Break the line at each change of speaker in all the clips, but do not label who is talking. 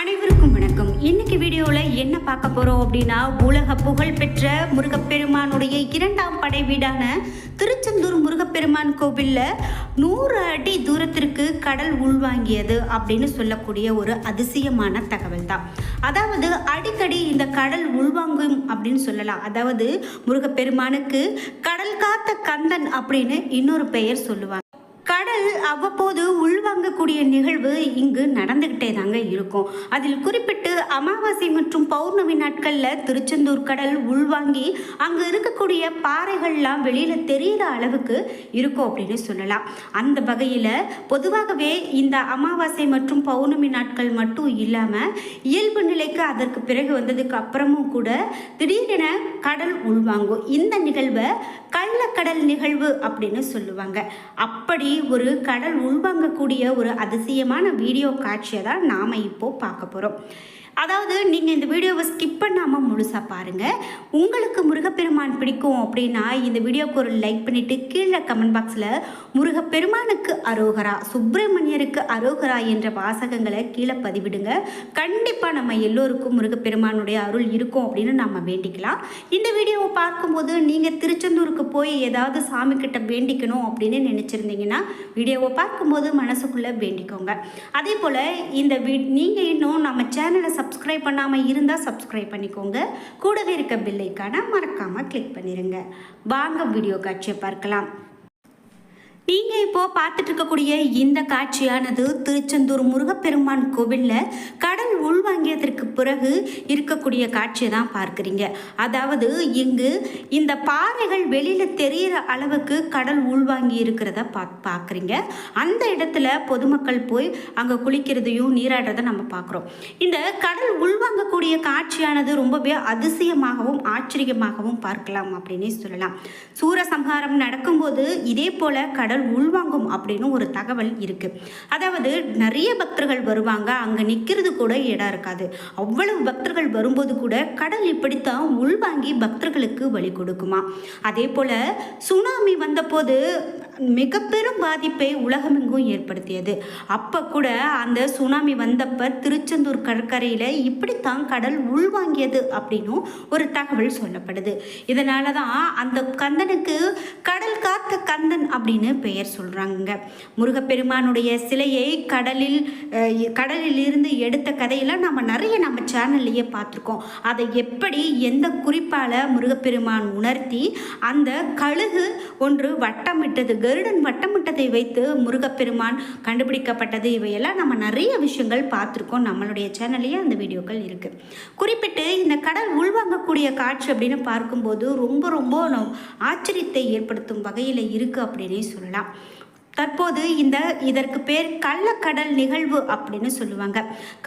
அனைவருக்கும் வணக்கம். இன்னைக்கு வீடியோவில் என்ன பார்க்க போகிறோம் அப்படின்னா உலக புகழ்பெற்ற முருகப்பெருமானுடைய இரண்டாம் படை வீடான திருச்செந்தூர் முருகப்பெருமான் கோவிலில் நூறு அடி தூரத்திற்கு கடல் உள்வாங்கியது அப்படின்னு சொல்லக்கூடிய ஒரு அதிசயமான தகவல் தான் அதாவது அடிக்கடி இந்த கடல் உள்வாங்கும் அப்படின்னு சொல்லலாம். அதாவது முருகப்பெருமானுக்கு கடல் காத்த கந்தன் அப்படின்னு இன்னொரு பெயர் சொல்லுவாங்க. கடல் அவ்வப்போது உள்வாங்கக்கூடிய நிகழ்வு இங்கு நடந்துக்கிட்டே தாங்க இருக்கும். அதில் குறிப்பிட்டு அமாவாசை மற்றும் பௌர்ணமி நாட்களில் திருச்செந்தூர் கடல் உள்வாங்கி அங்கே இருக்கக்கூடிய பாறைகள்லாம் வெளியில் தெரிகிற அளவுக்கு இருக்கும் அப்படின்னு சொல்லலாம். அந்த வகையில் பொதுவாகவே இந்த அமாவாசை மற்றும் பௌர்ணமி நாட்கள் மட்டும் இல்லாமல் இயல்பு நிலைக்கு அதற்கு பிறகு வந்ததுக்கு அப்புறமும் கூட திடீரென கடல் உள்வாங்கும். இந்த நிகழ்வை கள்ளக்கடல் நிகழ்வு அப்படின்னு சொல்லுவாங்க. அப்படி ஒரு கடல் உள்வாங்கக்கூடிய ஒரு அதிசயமான வீடியோ காட்சியை தான் நாம் இப்போ பார்க்க போகிறோம் அதாவது நீங்கள் இந்த வீடியோவை ஸ்கிப் பண்ணாமல் முழுசாக பாருங்கள் உங்களுக்கு முருகப்பெருமான் பிடிக்கும் அப்படின்னா இந்த வீடியோவுக்கு ஒரு லைக் பண்ணிவிட்டு கீழே கமெண்ட் பாக்ஸில் முருகப்பெருமானுக்கு அரோகரா சுப்பிரமணியருக்கு அரோகரா என்ற வாசகங்களை கீழே பதிவிடுங்க. கண்டிப்பாக நம்ம எல்லோருக்கும் முருகப்பெருமானுடைய அருள் இருக்கும் அப்படின்னு நம்ம வேண்டிக்கலாம். இந்த வீடியோவை பார்க்கும்போது நீங்கள் திருச்செந்தூருக்கு போய் ஏதாவது சாமி கிட்ட வேண்டிக்கணும் அப்படின்னு நினச்சிருந்தீங்கன்னா வீடியோவை பார்க்கும்போது மனசுக்குள்ளே வேண்டிக்கோங்க. அதே போல் இந்த வீ நீங்கள் இன்னும் நம்ம சேனலை சப்ஸ்கிரைப் பண்ணாமல் இருந்தால் சப்ஸ்கிரைப் பண்ணிக்கோங்க. கூடவே இருக்க பில்லைக்கான மறக்காமல் கிளிக் பண்ணிடுங்க வாங்க வீடியோ காட்சியை பார்க்கலாம். நீங்கள் இப்போ பார்த்துட்டு இருக்கக்கூடிய இந்த காட்சியானது திருச்செந்தூர் முருகப்பெருமான் கோவிலில் கடல் உள்வாங்கியதற்கு பிறகு இருக்கக்கூடிய காட்சியை தான் பார்க்குறீங்க. அதாவது இங்கு இந்த பாறைகள் வெளியில் தெரிகிற அளவுக்கு கடல் உள்வாங்கி இருக்கிறத பா பார்க்குறீங்க. அந்த இடத்துல பொதுமக்கள் போய் அங்கே குளிக்கிறதையும் நீராடுறதை நம்ம பார்க்குறோம். இந்த கடல் உள்வாங்கக்கூடிய காட்சியானது ரொம்பவே அதிசயமாகவும் ஆச்சரியமாகவும் பார்க்கலாம் அப்படின்னே சொல்லலாம். சூரசம்ஹாரம் நடக்கும்போது இதே போல கடல் உள்வாங்கும் அப்படின்னு ஒரு தகவல் இருக்கு. அதாவது நிறைய பக்தர்கள் வருவாங்க அங்கே நிற்கிறது கூட இடம் இருக்காது. அவ்வளவு பக்தர்கள் வரும்போது கூட கடல் இப்படித்தான் உள்வாங்கி பக்தர்களுக்கு வழி கொடுக்குமா? அதே போல் சுனாமி வந்தபோது மிக பெரும் பாதிப்பை உலகமெங்கும் ஏற்படுத்தியது. அப்போ கூட அந்த சுனாமி வந்தப்ப திருச்செந்தூர் கடற்கரையில் இப்படித்தான் கடல் உள்வாங்கியது அப்படின்னும் ஒரு தகவல் சொல்லப்படுது. இதனால தான் அந்த கந்தனுக்கு கடல் காத்த கந்தன் அப்படின்னு பெயர் சொல்கிறாங்க முருகப்பெருமானுடைய சிலையை கடலில் கடலில் இருந்து எடுத்த கதையெல்லாம் நம்ம நிறைய நம்ம சேனல்லையே பார்த்துருக்கோம். அதை எப்படி எந்த குறிப்பால் முருகப்பெருமான் உணர்த்தி அந்த கழுகு ஒன்று வட்டமிட்டது கருடன் வட்டமிட்டதை வைத்து முருகப்பெருமான் கண்டுபிடிக்கப்பட்டது இவையெல்லாம் நம்ம நிறைய விஷயங்கள் பார்த்துருக்கோம். நம்மளுடைய சேனல்லையே அந்த வீடியோக்கள் இருக்குது குறிப்பிட்டு இந்த கடல் உள்வாங்கக்கூடிய காட்சி அப்படின்னு பார்க்கும்போது ரொம்ப ரொம்ப ஆச்சரியத்தை ஏற்படுத்தும் வகையில் இருக்குது அப்படின்னே சொல்லலாம். động தற்போது இந்த இதற்கு பேர் கள்ளக்கடல் நிகழ்வு அப்படின்னு சொல்லுவாங்க.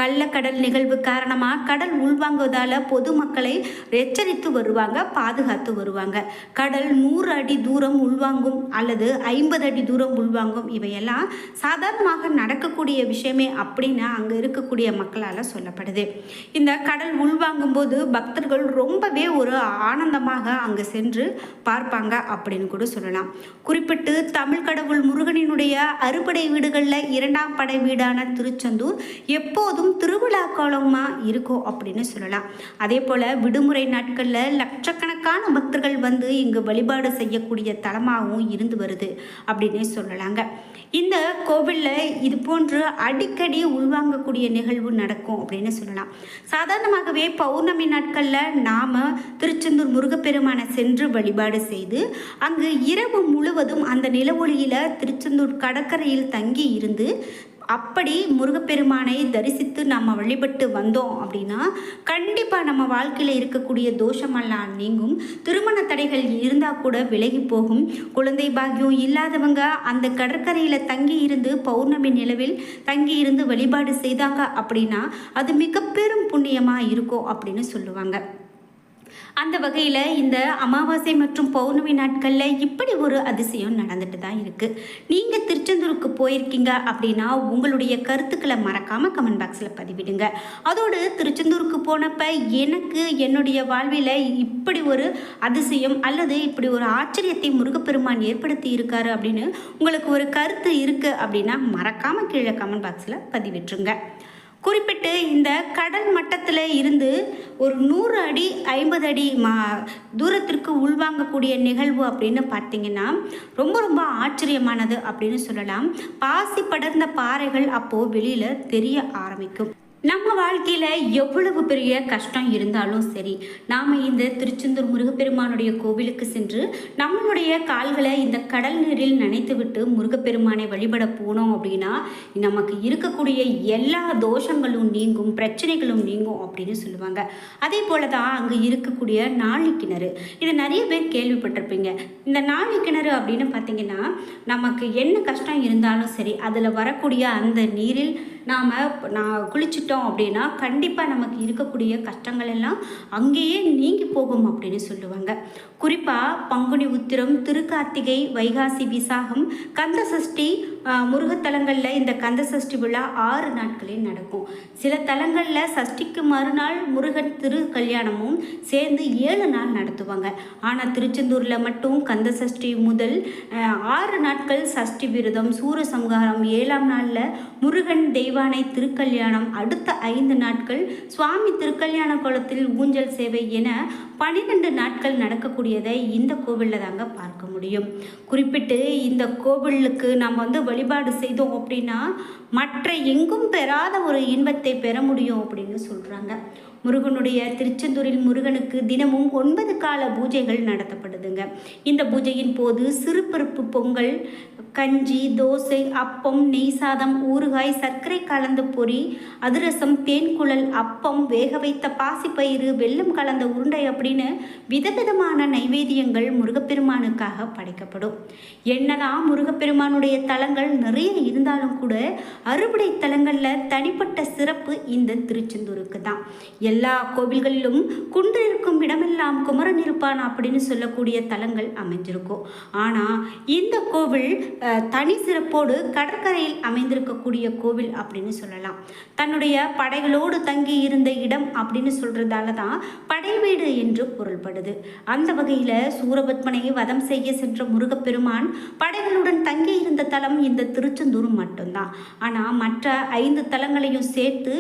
கள்ளக்கடல் நிகழ்வு காரணமாக கடல் உள்வாங்குவதால் பொதுமக்களை எச்சரித்து வருவாங்க பாதுகாத்து வருவாங்க. கடல் நூறு அடி தூரம் உள்வாங்கும் அல்லது ஐம்பது அடி தூரம் உள்வாங்கும் இவையெல்லாம் சாதாரணமாக நடக்கக்கூடிய விஷயமே அப்படின்னு அங்கே இருக்கக்கூடிய மக்களால் சொல்லப்படுது. இந்த கடல் உள்வாங்கும் போது பக்தர்கள் ரொம்பவே ஒரு ஆனந்தமாக அங்கே சென்று பார்ப்பாங்க அப்படின்னு கூட சொல்லலாம். குறிப்பிட்டு தமிழ் கடவுள் முருகனினுடைய அறுபடை வீடுகளில் இரண்டாம் படை வீடான திருச்செந்தூர் எப்போதும் திருவிழா காலமாக இருக்கும் அப்படின்னு சொல்லலாம். அதே போல் விடுமுறை நாட்களில் லட்சக்கணக்கான பக்தர்கள் வந்து இங்கு வழிபாடு செய்யக்கூடிய தலமாகவும் இருந்து வருது அப்படின்னு சொல்லலாங்க. இந்த கோவிலில் இது போன்று அடிக்கடி உள்வாங்கக்கூடிய நிகழ்வு நடக்கும் அப்படின்னு சொல்லலாம். சாதாரணமாகவே பௌர்ணமி நாட்களில் நாம் திருச்செந்தூர் முருகப்பெருமானை சென்று வழிபாடு செய்து அங்கு இரவு முழுவதும் அந்த நிலவொளியில் திருச்செந்தூர் கடற்கரையில் தங்கி இருந்து அப்படி முருகப்பெருமானை தரிசித்து நம்ம வழிபட்டு வந்தோம் அப்படின்னா கண்டிப்பாக நம்ம வாழ்க்கையில் இருக்கக்கூடிய தோஷமெல்லாம் நீங்கும். திருமண தடைகள் இருந்தால் கூட விலகி போகும். குழந்தை பாக்கியம் இல்லாதவங்க அந்த கடற்கரையில் தங்கி இருந்து பௌர்ணமி நிலவில் தங்கி இருந்து வழிபாடு செய்தாங்க அப்படின்னா அது மிக பெரும் புண்ணியமாக இருக்கும் அப்படின்னு சொல்லுவாங்க. அந்த வகையில் இந்த அமாவாசை மற்றும் பௌர்ணமி நாட்களில் இப்படி ஒரு அதிசயம் நடந்துட்டு தான் இருக்குது நீங்கள் திருச்செந்தூருக்கு போயிருக்கீங்க அப்படின்னா உங்களுடைய கருத்துக்களை மறக்காமல் கமெண்ட் பாக்ஸில் பதிவிடுங்க. அதோடு திருச்செந்தூருக்கு போனப்போ எனக்கு என்னுடைய வாழ்வில் இப்படி ஒரு அதிசயம் அல்லது இப்படி ஒரு ஆச்சரியத்தை முருகப்பெருமான் ஏற்படுத்தி இருக்காரு அப்படின்னு உங்களுக்கு ஒரு கருத்து இருக்குது அப்படின்னா மறக்காமல் கீழே கமெண்ட் பாக்ஸில் பதிவிட்டுருங்க. குறிப்பிட்டு இந்த கடல் மட்டத்தில் இருந்து ஒரு நூறு அடி ஐம்பது அடி மா தூரத்திற்கு உள்வாங்கக்கூடிய நிகழ்வு அப்படின்னு பார்த்தீங்கன்னா ரொம்ப ரொம்ப ஆச்சரியமானது அப்படின்னு சொல்லலாம். பாசி படர்ந்த பாறைகள் அப்போது வெளியில் தெரிய ஆரம்பிக்கும். நம்ம வாழ்க்கையில் எவ்வளவு பெரிய கஷ்டம் இருந்தாலும் சரி நாம் இந்த திருச்செந்தூர் முருகப்பெருமானுடைய கோவிலுக்கு சென்று நம்மளுடைய கால்களை இந்த கடல் நீரில் நனைத்து விட்டு முருகப்பெருமானை வழிபட போனோம் அப்படின்னா நமக்கு இருக்கக்கூடிய எல்லா தோஷங்களும் நீங்கும் பிரச்சனைகளும் நீங்கும் அப்படின்னு சொல்லுவாங்க. அதே போல தான் அங்கே இருக்கக்கூடிய நாழி கிணறு இதை நிறைய பேர் கேள்விப்பட்டிருப்பீங்க. இந்த நாழி கிணறு அப்படின்னு பார்த்தீங்கன்னா நமக்கு என்ன கஷ்டம் இருந்தாலும் சரி அதில் வரக்கூடிய அந்த நீரில் நாம் நான் குளிச்சிட்டோம் அப்படின்னா கண்டிப்பாக நமக்கு இருக்கக்கூடிய கஷ்டங்கள் எல்லாம் அங்கேயே நீங்கி போகும் அப்படின்னு சொல்லுவாங்க. குறிப்பாக பங்குனி உத்திரம் திருக்கார்த்திகை வைகாசி விசாகம் கந்த சஷ்டி முருகத்தலங்களில் இந்த கந்த சஷ்டி விழா ஆறு நாட்களில் நடக்கும். சில தலங்களில் சஷ்டிக்கு மறுநாள் முருகன் திரு கல்யாணமும் சேர்ந்து ஏழு நாள் நடத்துவாங்க. ஆனால் திருச்செந்தூரில் மட்டும் கந்த சஷ்டி முதல் ஆறு நாட்கள் சஷ்டி விரதம் சூரசம்ஹாரம் ஏழாம் நாளில் முருகன் தெய்வானை திருக்கல்யாணம் அடுத்த ஐந்து நாட்கள் சுவாமி திருக்கல்யாண குளத்தில் ஊஞ்சல் சேவை என பன்னிரெண்டு நாட்கள் நடக்கக்கூடியதை இந்த கோவிலில் தாங்க பார்க்க முடியும். குறிப்பிட்டு இந்த கோவிலுக்கு நம்ம வந்து வழிபாடு செய்தோம் அப்படின்னா மற்ற எங்கும் பெறாத ஒரு இன்பத்தை பெற முடியும் அப்படின்னு சொல்கிறாங்க முருகனுடைய திருச்செந்தூரில் முருகனுக்கு தினமும் ஒன்பது கால பூஜைகள் நடத்தப்படுதுங்க. இந்த பூஜையின் போது சிறுபருப்பு பொங்கல் கஞ்சி தோசை அப்பம் நெய் சாதம் ஊறுகாய் சர்க்கரை கலந்த பொரி அதிரசம் தேன்குழல் அப்பம் வேக வைத்த பாசிப்பயிறு வெள்ளம் கலந்த உருண்டை அப்படின்னு விதவிதமான நைவேத்தியங்கள் முருகப்பெருமானுக்காக படைக்கப்படும். என்னதான் முருகப்பெருமானுடைய தலங்கள் நிறைய இருந்தாலும் கூட அறுபடை தலங்களில் தனிப்பட்ட சிறப்பு இந்த திருச்செந்தூருக்கு தான் எல்லா கோவில்களிலும் குன்று இருக்கும் இடமெல்லாம் குமரன் இருப்பான் அப்படின்னு சொல்லக்கூடிய தலங்கள் அமைஞ்சிருக்கும். ஆனால் இந்த கோவில் தனி சிறப்போடு கடற்கரையில் அமைந்திருக்கக்கூடிய கோவில் அப்படின்னு சொல்லலாம். தன்னுடைய படைகளோடு தங்கி இருந்த இடம் அப்படின்னு சொல்கிறதால தான் படை வீடு என்று பொருள்படுது. அந்த வகையில் சூரபத்மனை வதம் செய்ய சென்ற முருகப்பெருமான் படைகளுடன் தங்கி இருந்த தலம் இந்த திருச்செந்தூர் மட்டும்தான். ஆனால் மற்ற ஐந்து தலங்களையும் சேர்த்து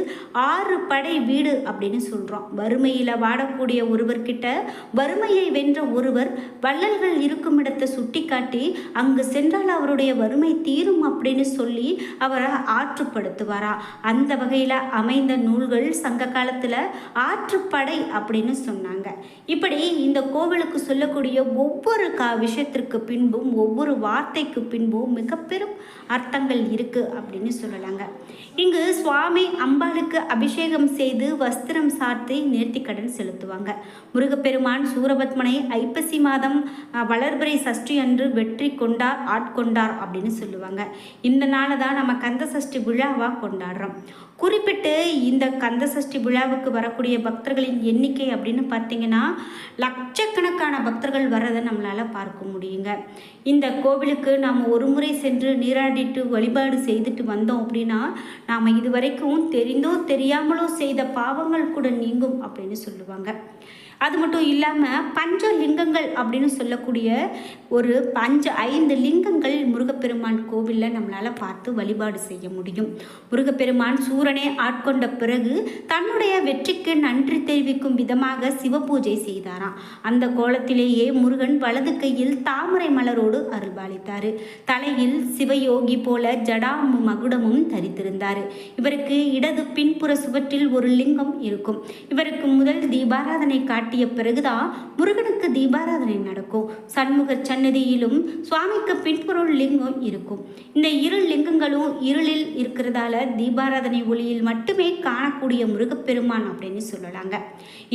ஆறு படை வீடு அப்படின்னு சொல்கிறோம் வறுமையில் வாடக்கூடிய ஒருவர்கிட்ட வறுமையை வென்ற ஒருவர் வள்ளல்கள் இருக்கும் இடத்தை சுட்டிக்காட்டி அங்கு சென்றால் அவருடைய வறுமை தீரும் அப்படின்னு சொல்லி அவரை ஆற்றுப்படுத்துவாரா? அந்த வகையில் அமைந்த நூல்கள் சங்க காலத்தில் ஆற்றுப்படை அப்படின்னு சொன்னாங்க. இப்படி இந்த கோவிலுக்கு சொல்லக்கூடிய ஒவ்வொரு கா விஷயத்திற்கு பின்பும் ஒவ்வொரு வார்த்தைக்கு பின்பும் மிக பெரும் அர்த்தங்கள் இருக்குது அப்படின்னு சொல்லலாங்க. இங்கு சுவாமி அம்பாளுக்கு அபிஷேகம் செய்து வஸ்திரம் சாத்தி நேர்த்திக்கடன் செலுத்துவாங்க. முருகப்பெருமான் சூரபத்மனை ஐப்பசி மாதம் வளர்பிறை சஷ்டி அன்று வெற்றி கொண்டார் ஆட்கொண்டார் அப்படின்னு சொல்லுவாங்க. இந்த நாளை தான் நம்ம கந்த சஷ்டி விழாவாக கொண்டாடுறோம். குறிப்பிட்டு இந்த கந்த சஷ்டி விழாவுக்கு வரக்கூடிய பக்தர்களின் எண்ணிக்கை அப்படின்னு பார்த்தீங்கன்னா லட்சக்கணக்கான பக்தர்கள் வர்றதை நம்மளால் பார்க்க முடியுங்க. இந்த கோவிலுக்கு நாம் ஒரு முறை சென்று நீராடி நீராடிட்டு வழிபாடு செய்துட்டு வந்தோம் அப்படின்னா நாம் இதுவரைக்கும் தெரிந்தோ தெரியாமலோ செய்த பாவங்கள் கூட நீங்கும் அப்படின்னு சொல்லுவாங்க. அது மட்டும் இல்லாமல் பஞ்ச லிங்கங்கள் அப்படின்னு சொல்லக்கூடிய ஒரு பஞ்ச ஐந்து லிங்கங்கள் முருகப்பெருமான் கோவிலில் நம்மளால் பார்த்து வழிபாடு செய்ய முடியும். முருகப்பெருமான் சூரனை ஆட்கொண்ட பிறகு தன்னுடைய வெற்றிக்கு நன்றி தெரிவிக்கும் விதமாக சிவபூஜை செய்தாராம். அந்த கோலத்திலேயே முருகன் வலது கையில் தாமரை மலரோடு அருள்பாலித்தார். தலையில் சிவயோகி போல ஜடாமு மகுடமும் தரித்திருந்தார். இவருக்கு இடது பின்புற சுவற்றில் ஒரு லிங்கம் இருக்கும். இவருக்கு முதல் தீபாராதனை காட்டிய பிறகுதான் முருகனுக்கு தீபாராதனை நடக்கும். சண்முக சன்னதியிலும் சுவாமிக்கு பின்புறம் லிங்கம் இருக்கும். இந்த இரு லிங்கங்களும் இருளில் இருக்கிறதால தீபாராதனை ஒளியில் மட்டுமே காணக்கூடிய முருகப்பெருமான் அப்படின்னு சொல்லலாங்க.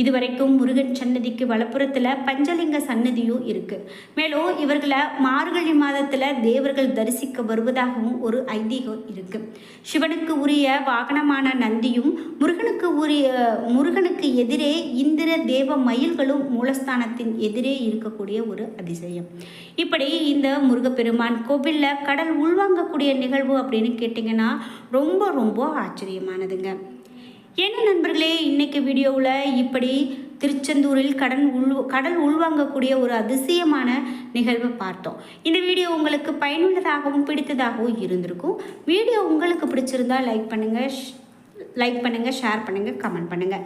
இதுவரைக்கும் முருகன் சன்னதிக்கு வலப்புறத்தில் பஞ்சலிங்க சன்னதியும் இருக்கு. மேலும் இவர்களை மார்கழி மாதத்தில் தேவர்கள் தரிசிக்க வருவதாகவும் ஒரு ஐதீகம் இருக்கு. சிவனுக்கு உரிய வாகனமான நந்தியும் முருகனுக்கு உரிய முருகனுக்கு எதிரே இந்திர தேவ மயில்களும் மூலஸ்தானத்தின் எதிரே இருக்கக்கூடிய ஒரு அதிசயம். இப்படி இந்த முருகப்பெருமான் கோவிலில் கடல் உள்வாங்கக்கூடிய நிகழ்வு அப்படின்னு கேட்டிங்கன்னா ரொம்ப ரொம்ப ஆச்சரியமானதுங்க. என்ன நண்பர்களே இன்னைக்கு வீடியோவில் இப்படி திருச்செந்தூரில் கடன் உள் கடல் உள்வாங்கக்கூடிய ஒரு அதிசயமான நிகழ்வை பார்த்தோம். இந்த வீடியோ உங்களுக்கு பயனுள்ளதாகவும் பிடித்ததாகவும் இருந்திருக்கும். வீடியோ உங்களுக்கு பிடிச்சிருந்தா லைக் பண்ணுங்கள் லைக் பண்ணுங்கள் ஷேர் பண்ணுங்கள் கமெண்ட் பண்ணுங்கள்